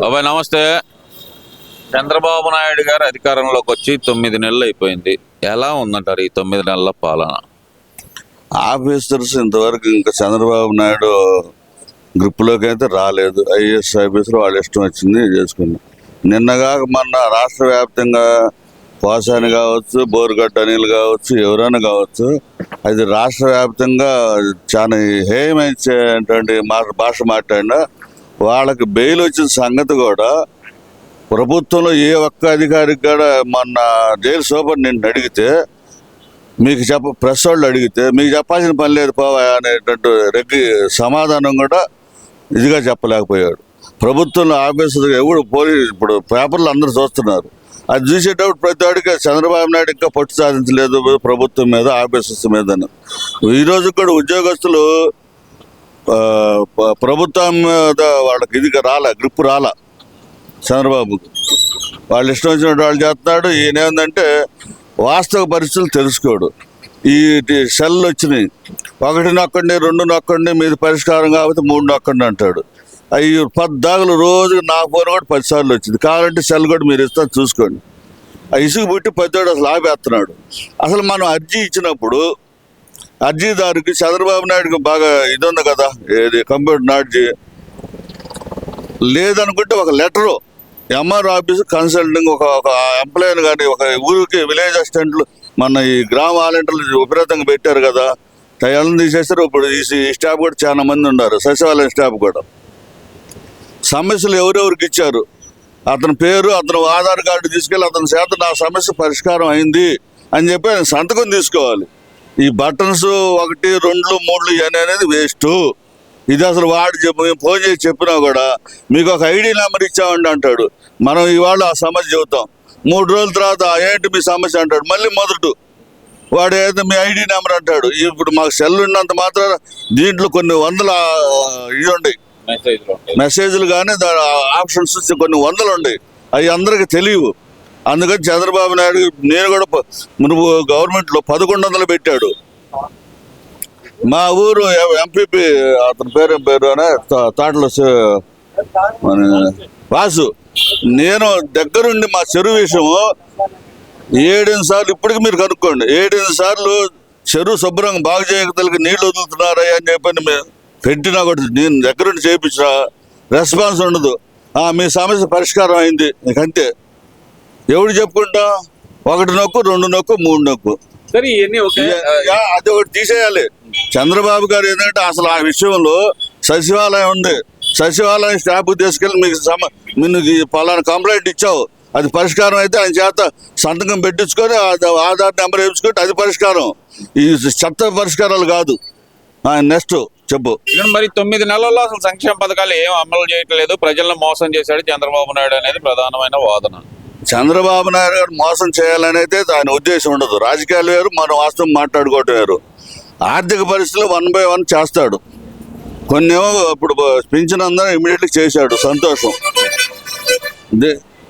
బాబాయ్ నమస్తే. చంద్రబాబు నాయుడు గారు అధికారంలోకి వచ్చి తొమ్మిది నెలలు అయిపోయింది. ఎలా ఉందంటారు ఈ తొమ్మిది నెలల పాలన? ఆఫీసర్స్ ఇంతవరకు ఇంకా చంద్రబాబు నాయుడు గ్రిప్లోకి అయితే రాలేదు. ఐఏఎస్ ఆఫీసర్ వాళ్ళ ఇష్టం వచ్చింది చేసుకున్నాం నిన్నగా మొన్న రాష్ట్ర వ్యాప్తంగా పోసాని కావచ్చు బోరుగడ్డ అనిల్ కావచ్చు ఎవరైనా కావచ్చు అది రాష్ట్ర వ్యాప్తంగా చాలా హేయమైనటువంటి మా భాష మాట్లాడినా వాళ్ళకి బెయిల్ వచ్చిన సంగతి కూడా ప్రభుత్వంలో ఏ ఒక్క అధికారికి కూడా మొన్న జైలు సూపరింటెండెంట్ అడిగితే మీకు చెప్ప ప్రెస్ వాళ్ళు అడిగితే మీకు చెప్పాల్సిన పని లేదు పోవా అనేటట్టు రెగ్గి సమాధానం కూడా ఇదిగా చెప్పలేకపోయాడు. ప్రభుత్వంలో ఆఫీసర్ ఎవడు పోలీసు ఇప్పుడు పేపర్లు అందరూ చూస్తున్నారు. అది చూసేటప్పుడు ప్రతి వాడికి చంద్రబాబు నాయుడు ఇంకా పట్టు సాధించలేదు ప్రభుత్వం మీద ఆఫీసర్స్ మీద ఈరోజు కూడా ఉద్యోగస్తులు ప్రభుత్వం మీద వాళ్ళకి ఇది రాలే గ్రిప్ రాలా. చంద్రబాబు. వాళ్ళు ఇష్టం వచ్చినట్టు వాళ్ళు చేస్తున్నాడు. ఈయన ఏంటంటే వాస్తవ పరిస్థితులు తెలుసుకోడు. ఈ సెల్లు సెల్ వచ్చినాయి. ఒకటి నొక్కండి రెండు నొక్కండి మీది పరిష్కారం కాబట్టి మూడు నొక్కండి అంటాడు. అవి పద్దాగులు రోజు నా ఫోన్ కూడా పదిసార్లు వచ్చింది. కావాలంటే సెల్ కూడా మీరు ఇస్తారు చూసుకోండి. ఆ ఇసుగు పుట్టి పెద్దోడు అసలు ఆపేస్తున్నాడు. అసలు మనం అర్జీ ఇచ్చినప్పుడు అర్జీదారుకి చంద్రబాబు నాయుడుకి బాగా ఇది ఉంది కదా ఏది కంప్యూటర్ నాలెడ్జ్ లేదనుకుంటే ఒక లెటరు ఎంఆర్ ఆఫీస్ కన్సల్టింగ్ ఒక ఒక ఎంప్లాయీని కానీ ఒక ఊరికి విలేజ్ అసిస్టెంట్లు మన ఈ గ్రామ వాలంటీర్లు విపరీతంగా పెట్టారు కదా తయాలను తీసేస్తారు. ఇప్పుడు ఈ ఈ స్టాఫ్ కూడా చాలా మంది ఉన్నారు సచివాలయం స్టాఫ్ కూడా. సమస్యలు ఎవరెవరికి ఇచ్చారు? అతని పేరు అతను ఆధార్ కార్డు తీసుకెళ్ళి అతని చేత నా సమస్య పరిష్కారం అయింది అని చెప్పి ఆయన సంతకం తీసుకోవాలి. ఈ బటన్స్ ఒకటి రెండు మూడు ఇవన్నీ అనేది వేస్ట్ ఇది అసలు వాడు చెప్పు మేము ఫోన్ చేసి చెప్పినా కూడా మీకు ఒక ఐడి నెంబర్ ఇచ్చామండి అంటాడు. మనం ఇవాళ ఆ సమస్య చెబుతాం. మూడు రోజుల తర్వాత "ఆ, ఏంటి మీ సమస్య అంటాడు. మళ్ళీ మొదటు వాడు ఏదో మీ ఐడి నెంబర్ అంటాడు. ఇప్పుడు మాకు సెల్ ఉన్నంత మాత్రం దీంట్లో కొన్ని వందల ఇవి ఉన్నాయి మెసేజ్లో కానీ ఆప్షన్స్ కొన్ని వందలు ఉన్నాయి అవి అందరికి తెలియవు. అందుకని చంద్రబాబు నాయుడు నేను కూడా నువ్వు గవర్నమెంట్లో పదకొండు వందలు పెట్టాడు. మా ఊరు ఎంపీపీ అతని పేరు పేరు అనే తాటల వాసు. నేను దగ్గరుండి మా చెరువు విషయము ఏడెనిమిది సార్లు ఇప్పటికి మీరు కనుక్కోండి. ఏడెనిమిది సార్లు చెరువు శుభ్రంగా బాగు చేయగలిగి నీళ్ళు వదులుతున్నారా అని చెప్పని పెట్టినా కూడా నేను దగ్గరుండి చేయించిన రెస్పాన్స్ ఉండదు. మీ సమస్య పరిష్కారం అయింది. నీకంతే. ఎవడు చెప్పుకుంటా? ఒకటి నొక్కు రెండు నొక్కు మూడు నొక్కు. సరే ఇవన్నీ అది ఒకటి తీసేయాలి. చంద్రబాబు గారు ఏంటంటే అసలు ఆ విషయంలో సచివాలయం ఉంది. సచివాలయం స్టాఫ్ తీసుకెళ్ళి మీకు సమ మీకు పలానా కంప్లైంట్ ఇచ్చావు. అది పరిష్కారం అయితే ఆయన చేత సంతకం పెట్టించుకొని ఆ- ఆధార్ నెంబర్ వేయించుకుంటే అది పరిష్కారం. ఈ చెత్త పరిష్కారాలు కాదు. నెక్స్ట్ చెప్పు. మరి తొమ్మిది నెలల్లో అసలు సంక్షేమ పథకాలు ఏం అమలు చేయట్లేదు. ప్రజలను మోసం చేశాడు చంద్రబాబు నాయుడు అనేది ప్రధానమైన వాదన. చంద్రబాబు నాయుడు గారు మోసం చేయాలని అయితే దాని ఉద్దేశం ఉండదు. రాజకీయాలు వేరు మనం వాస్తవం మాట్లాడుకోవటం వేరు. ఆర్థిక పరిస్థితులు వన్ బై వన్ చేస్తాడు. కొన్ని ఏమో ఇప్పుడు పింఛన్ అందరం ఇమీడియట్లీ చేశాడు సంతోషం.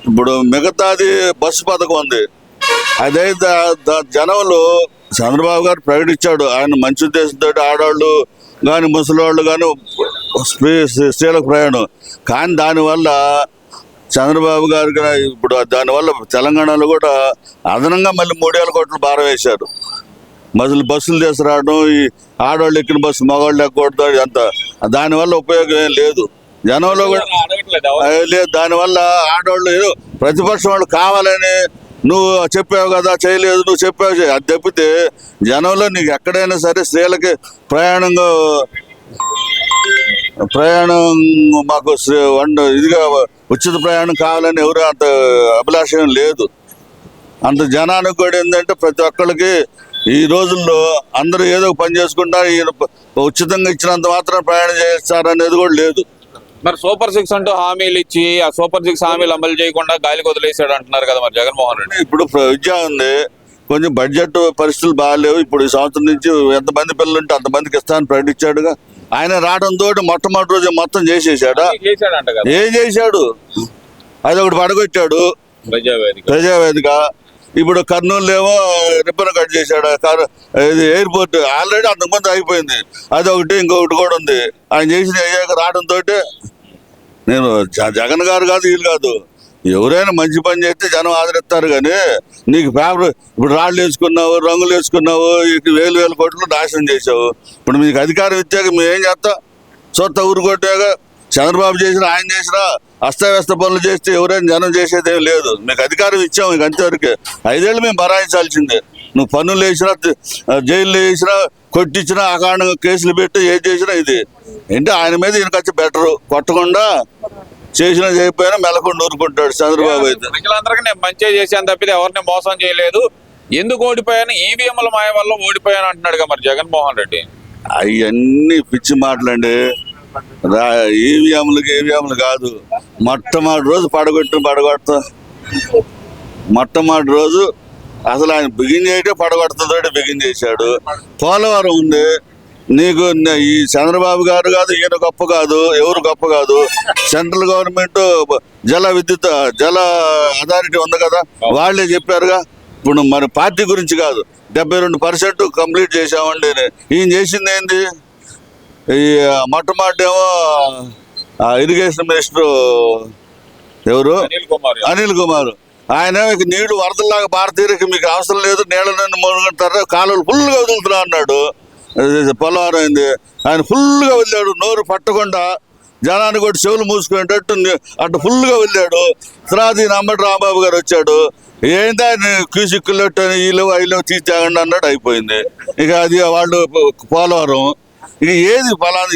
ఇప్పుడు మిగతాది బస్సు పథకం ఉంది. అదే ద- జనంలో చంద్రబాబు గారు ప్రకటించాడు ఆయన మంచి ఉద్దేశంతో ఆడవాళ్ళు కానీ ముసలివాళ్ళు కానీ స్త్రీలకు ప్రయాణం. కానీ దానివల్ల చంద్రబాబు గారు కూడా ఇప్పుడు దానివల్ల తెలంగాణలో కూడా అదనంగా మళ్ళీ మూడేళ్ళ కోట్లు భారం వేశారు. మసలు బస్సులు తీసుకురావడం ఈ ఆడవాళ్ళు ఎక్కిన బస్సు మగవాళ్ళు ఎక్కకూడదు అంత దానివల్ల ఉపయోగం ఏం లేదు. జనంలో కూడా లేదు దానివల్ల ఆడవాళ్ళు ఏదో ప్రతిపక్షం వాళ్ళు కావాలని నువ్వు చెప్పావు కదా చేయలేదు నువ్వు చెప్పావు అది తప్పితే జనంలో నీకు ఎక్కడైనా సరే స్త్రీలకి ప్రయాణంగా ప్రయాణం మాకు వండ ఇదిగా ఉచిత ప్రయాణం కావాలని ఎవరు అంత అభిలాషం లేదు. అంత జనానికి కూడా ఏంటంటే ప్రతి ఒక్కరికి ఈ రోజుల్లో అందరూ ఏదో పని చేసుకుంటారు ఈయన ఉచితంగా ఇచ్చినంత మాత్రం ప్రయాణం చేస్తారనేది కూడా లేదు. మరి సూపర్ సిక్స్ అంటూ హామీలు ఇచ్చి ఆ సూపర్ సిక్స్ హామీలు అమలు చేయకుండా గాలికి వదిలేసాడు అంటున్నారు కదా మరి జగన్మోహన్ రెడ్డి. ఇప్పుడు విద్య ఉంది. కొంచెం బడ్జెట్ పరిస్థితులు బాగాలేవు. ఇప్పుడు ఈ సంవత్సరం నుంచి ఎంతమంది పిల్లలు ఉంటే అంతమందికి ఇస్తానని ప్రకటించాడుగా. ఆయన రావడంతో మొట్టమొదటి రోజు మొత్తం చేసేసాడా? ఏం చేశాడు? అది ఒకటి పడగొట్టాడు. ప్రజావేదిక. ఇప్పుడు కర్నూలు ఏమో రిబ్బన్ కట్ చేశాడు. ఇది ఎయిర్పోర్ట్ ఆల్రెడీ అంతకుముందు అయిపోయింది అది ఒకటి ఇంకొకటి కూడా ఉంది. ఆయన చేసిన అయ్యాక రావడంతో నేను జగన్ గారు కాదు వీళ్ళు కాదు. ఎవరైనా మంచి పని చేస్తే జనం ఆదరిస్తారు కానీ నీకు పేపర్ ఇప్పుడు రాళ్ళు వేసుకున్నావు రంగులు వేసుకున్నావు ఇటు వేలు వేల కోట్లు నాశనం చేసావు ఇప్పుడు మీకు అధికారం ఇచ్చాక మేమేం చేస్తాం? చేస్తాం సొత్త ఊరుకొట్టాక చంద్రబాబు చేసిన ఆయన చేసినా అస్తవ్యస్త పనులు చేస్తే ఎవరైనా జనం చేసేది ఏం లేదు. మీకు అధికారం ఇచ్చాము మీకు అంతవరకే. ఐదేళ్ళు మేము భరాయించాల్సిందే. నువ్వు పన్నులు వేసినా జైల్లో వేసినా కొట్టించినా అకారణంగా కేసులు పెట్టి ఏం చేసినా ఇది. ఏంటి? ఆయన మీద ఈయనకొచ్చి బెటరు. కొట్టకుండా చేసినా చేయకపోయినా మెలకుండా ఊరుకుంటాడు చంద్రబాబు అయితే. ప్రజలందరికీ నేను మంచిగా చేశాను తప్పితే ఎవరిని మోసం చేయలేదు. ఎందుకు ఓడిపోయాను? ఈవీఎంల మాయ వల్ల ఓడిపోయాను అంటున్నాడుగా మరి జగన్మోహన్ రెడ్డి. అవన్నీ పిచ్చి మాటలండి. రా ఈవీఎంలకి ఈవీఎంలు కాదు. మొట్టమొదటి రోజు పడగొట్టు పడగొడతా. మొట్టమొదటి రోజు అసలు ఆయన బిగిన్ చేయటే పడగొడుతుందో బిగిన్ చేశాడు. పోలవరం ఉంది. నీకు ఈ చంద్రబాబు గారు కాదు ఈయన గొప్ప కాదు ఎవరు గొప్ప కాదు. సెంట్రల్ గవర్నమెంట్ జల విద్యుత్ జల అథారిటీ ఉంది కదా వాళ్ళే చెప్పారుగా. ఇప్పుడు మన పార్టీ గురించి కాదు డెబ్బై రెండు పర్సెంట్ కంప్లీట్ చేసామండి ఈయన చేసింది ఏంది? ఈ మొట్టమొదటి ఏమో ఇరిగేషన్ మినిస్టర్ ఎవరు? అనిల్ కుమార్. అనిల్ కుమార్. ఆయన నీళ్ళు వరదలాగా పారతీరికి మీకు అవసరం లేదు నీళ్ళని మునుగుంటారు కాలువలు ఫుల్గా వదులుతున్నా అన్నాడు. పొలవారం అయింది. ఆయన ఫుల్గా వెళ్ళాడు నోరు పట్టకుండా జనాన్ని కూడా చెవులు మూసుకునేటట్టు అటు ఫుల్గా వెళ్ళాడు తర్వాత ఈయన అంబటి రాంబాబు గారు వచ్చాడు. ఏందా క్యూసిక్కులట్టు వీళ్ళు వీళ్ళు తీసి తాగండి అన్నాడు అయిపోయింది. ఇక అది వాళ్ళు పోలవరం. ఇక ఏది ఫలానా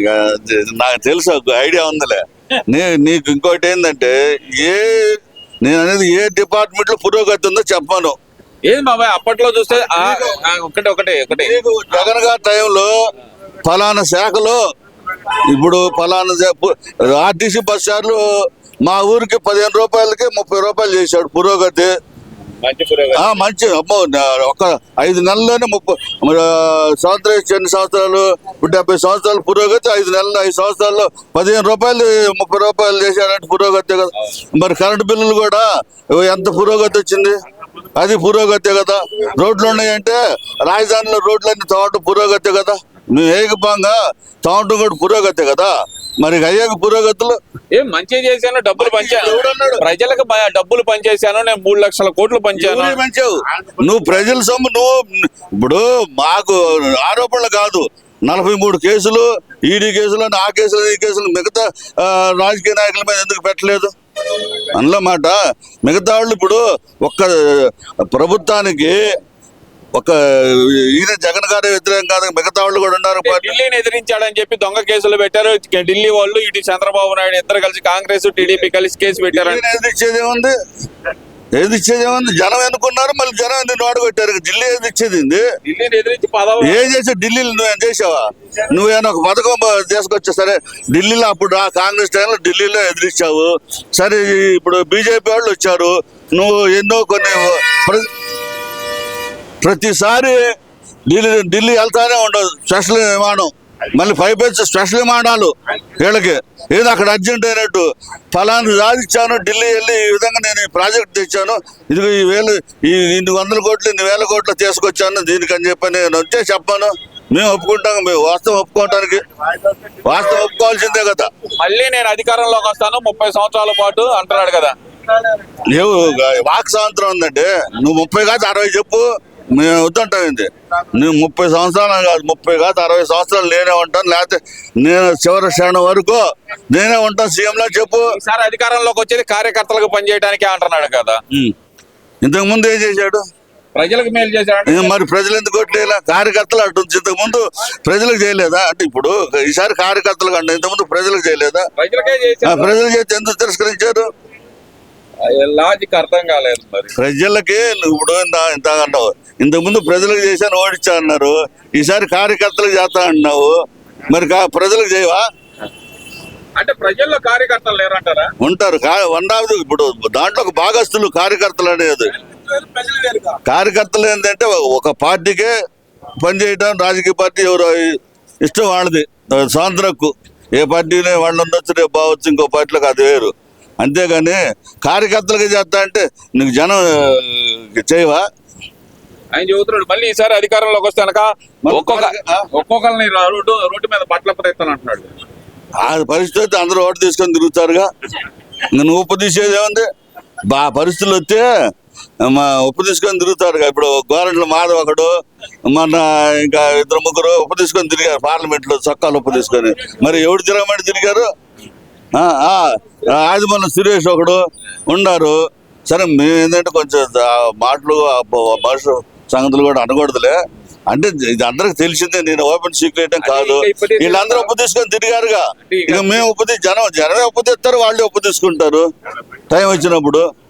ఇక నాకు తెలుసు ఐడియా ఉందిలే. నీ నీకు ఇంకోటి ఏంటంటే ఏ నేను అనేది ఏ డిపార్ట్మెంట్లో పురోగతి ఉందో చెప్పాను. ఏది బాబాయ్ అప్పట్లో చూస్తే ఒకటే ఒకటే ఒకటే. జగన్ గారి టైంలో ఫలానా శాఖలో ఇప్పుడు ఫలానా ఆర్టీసీ బస్ చార్లు మా ఊరికి పదిహేను రూపాయలకి ముప్పై రూపాయలు చేశాడు పురోగతి. మంచి పురోగతి. ఆ మంచి అమ్మో ఒక ఐదు నెలల్లోనే ముప్పై సంవత్సరం ఎన్ని సంవత్సరాలు డెబ్బై సంవత్సరాలు పురోగతి ఐదు నెలలు ఐదు సంవత్సరాల్లో పదిహేను రూపాయలు ముప్పై రూపాయలు చేశారంటే పురోగతి కదా. మరి కరెంటు బిల్లులు కూడా ఎంత పురోగతి వచ్చింది? అది పురోగతి కదా. రోడ్లు ఉన్నాయంటే రాజధానిలో రోడ్లన్నీ తోట పురోగతి కదా. మేము ఏకపంగా తోటం కూడా పురోగతి కదా. మరి అయ్యాక పురోగతులు? ఏం మంచి చేశాను డబ్బులు పంచాను? ప్రజలకు డబ్బులు పంచేశాను నేను మూడు లక్షల కోట్లు పంచాను. పెంచావు? నువ్వు ప్రజల సొమ్ము నువ్వు ఇప్పుడు మాకు ఆరోపణలు కాదు. నలభై మూడు కేసులు ఈడీ కేసులు ఆ కేసులు ఈ కేసులు మిగతా రాజకీయ నాయకుల మీద ఎందుకు పెట్టలేదు? అందులో మాట మిగతా వాళ్ళు ఇప్పుడు ఒక్క ప్రభుత్వానికి ఒక ఈయన జగన్ గారి వ్యతిరేకం కాదు మిగతా వాళ్ళు కూడా ఉన్నారు. ఢిల్లీని ఎదిరించాడని చెప్పి దొంగ కేసులు పెట్టారు. ఢిల్లీ వాళ్ళు ఇటు చంద్రబాబు నాయుడు ఇద్దరు కలిసి కాంగ్రెస్ టీడీపీ కలిసి కేసు ఏది ఇచ్చేది ఏముంది? ఏది ఇచ్చేది ఏముంది? జనం ఎన్నుకున్నారు మళ్ళీ జనం ఎందుకు వాడగొట్టారు ఢిల్లీ ఏది ఇచ్చేది ఏం చేసావు ఢిల్లీలో నువ్వేం చేసావా? నువ్వేమైనా ఒక పథకం తీసుకొచ్చా సరే ఢిల్లీలో అప్పుడు రా కాంగ్రెస్ టైంలో ఢిల్లీలో ఎదిరించావు. సరే ఇప్పుడు బీజేపీ వాళ్ళు వచ్చారు. నువ్వు ఎన్నో కొన్ని ప్ర- ప్రతిసారి ఢిల్లీ ఢిల్లీ వెళ్తానే ఉండదు. స్పెషల్ విమానం. మళ్ళీ ఫైవ్ బెడ్స్ స్పెషల్ విమానాలు వీళ్ళకి. ఏదో అక్కడ అర్జెంట్ అయినట్టు ఫలానా రాదిచ్చాను ఢిల్లీ వెళ్ళి ఈ విధంగా నేను ఈ ప్రాజెక్ట్ తెచ్చాను. ఇదిగో ఈ వేలు ఈ ఇన్ని వందల కోట్లు ఇన్ని వేల కోట్లు తీసుకొచ్చాను దీనికని చెప్పి నేను వచ్చే చెప్పాను. మేము ఒప్పుకుంటాం మేము వాస్తవం ఒప్పుకోవటానికి. వాస్తవం ఒప్పుకోవాల్సిందే కదా. మళ్ళీ నేను అధికారంలోకి వస్తాను ముప్పై సంవత్సరాల పాటు అంటున్నాడు కదా. లేవు వాక్ స్వాతంత్రం ఉందంటే నువ్వు ముప్పై కాదు అరవై చెప్పు. మేము వద్దంటాం ఏంటి నువ్వు ముప్పై సంవత్సరాలు కాదు ముప్పై కాదు అరవై సంవత్సరాలు నేనే ఉంటాను లేకపోతే నేను చివరి క్షణం వరకు నేనే ఉంటాను సీఎంలో చెప్పు. ఈసారి అధికారంలోకి వచ్చేది కార్యకర్తలకు పనిచేయడానికి అంటున్నాడు కదా. ఇంతకు ముందు ఏం చేశాడు? ప్రజలకు మేలు చేశాడు మరి ప్రజలు ఎందుకు కొట్టలేలా? కార్యకర్తలు అటు ఇంతకు ముందు ప్రజలకు చేయలేదా? అంటే ఇప్పుడు ఈసారి కార్యకర్తలు కంటే ఇంతకుముందు ప్రజలకు చేయలేదా? ప్రజలు చేస్తే ఎందుకు తిరస్కరించారు? లాజిక్ అర్థం కాలేదు మరి. ప్రజలకి నువ్వు ఇప్పుడు ఇంత ఇంత అన్నావు ఇంతకు ముందు ప్రజలకు చేశాను ఓడించా అన్నారు. ఈసారి కార్యకర్తలకు చేస్తా అన్నావు మరి ప్రజలకు చేయవా? అంటే ప్రజల్లో కార్యకర్తలు లేరంటారా? ఉంటారు. కా- వన్ ఆఫ్ ది- ఇప్పుడు దాంట్లో ఒక భాగస్తులు కార్యకర్తలు అనేది. కార్యకర్తలు ఏంటంటే ఒక పార్టీకే పనిచేయడం రాజకీయ పార్టీ ఎవరు ఇష్టం వాళ్ళది. స్వాతంత్ర హక్కు ఏ పార్టీనే వాళ్ళు ఉండొచ్చు రేపు బావచ్చు ఇంకో పార్టీలకు అది వేరు. అంతేగాని కార్యకర్తలుగా చేస్తా అంటే నీకు జనం చేయవా? ఆయన చెబుతున్నాడు మళ్ళీ ఈసారి అధికారంలోకి వస్తే కనుక ఒక్కొక్క? ఒక్కొక్కరిని రోడ్డు రోడ్డు మీద బట్టలు ఎత్తాను అంటున్నాడు. ఆ పరిస్థితి అయితే అందరూ ఓటు తీసుకొని తిరుగుతారుగా. నువ్వు ఉప్పు తీసేది ఏముంది? బా పరిస్థితులు వస్తే మా ఉప్పు తీసుకొని తిరుగుతారుగా. ఇప్పుడు గోరంట్ల మాధవ్ ఒకడు మొన్న ఇంకా ఇద్దరు ముగ్గురు ఉప్పు తీసుకొని తిరిగారు పార్లమెంట్లో చొక్కాలు ఉప్పు తీసుకొని. మరి ఎవడు తిరగమని తిరిగారు? ఆదిమల్ల సురేష్ ఒకడు ఉన్నారు సరే మేము ఏంటంటే కొంచెం మాటలు భాష సంగతులు కూడా అనకూడదులే. అంటే ఇది అందరికి తెలిసిందే నేను ఓపెన్ సీక్రెట్ ఏం కాదు. వీళ్ళందరూ ఉప్పు తీసుకొని తిరిగారుగా. ఇక మేము ఉప్పు జనం జనమే ఉప్పు తీస్తారు వాళ్ళే ఉప్పు తీసుకుంటారు టైం వచ్చినప్పుడు.